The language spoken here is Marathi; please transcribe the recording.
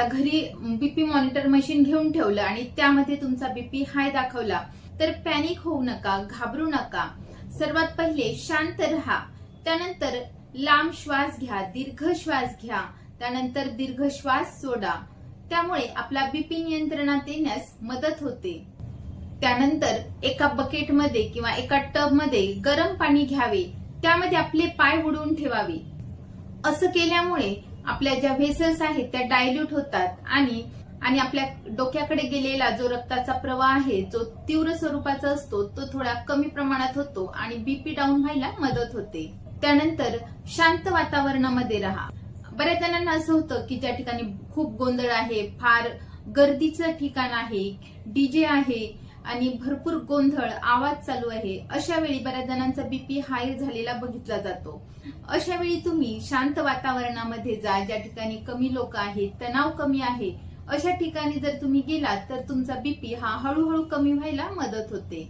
आता घरी बीपी मॉनिटर मशीन घेऊन ठेवलं आणि त्यामध्ये तुमचा बीपी हाय दाखवला तर पॅनिक होऊ नका घाबरू नका. सर्वात पहिले शांत राहा. त्यानंतर लांब श्वास घ्या दीर्घ श्वास घ्या. त्यानंतर दीर्घ श्वास सोडा. त्यामुळे आपला बीपी नियंत्रणात येण्यास मदत होते. त्यानंतर एका बकेटमध्ये किंवा एका टबमध्ये गरम पाणी घ्यावे. त्यामध्ये आपले पाय उडवून ठेवावे. असं केल्यामुळे आपल्या ज्या व्हेसल्स आहेत त्या डायल्यूट होतात आणि आणि आपल्या डोक्याकडे गेलेला जो रक्ताचा प्रवाह आहे जो तीव्र स्वरूपाचा असतो तो थोडा कमी प्रमाणात होतो आणि बीपी डाऊन व्हायला मदत होते. त्यानंतर शांत वातावरणामध्ये राहा. बऱ्याच जणांना असं होतं की ज्या ठिकाणी खूप गोंधळ आहे फार गर्दीचं ठिकाण आहे डीजे आहे आणि भरपूर गोंधळ आवाज चालू आहे. अशा वेळी बऱ्याच जणांचा बीपी हाय झालेला बघितला जातो. अशा वेळी तुम्ही शांत वातावरणामध्ये जा ज्या ठिकाणी कमी लोक आहेत तणाव कमी आहे अशा ठिकाणी जर तुम्ही गेलात तर तुमचा बीपी हा हळूहळू कमी व्हायला मदत होते.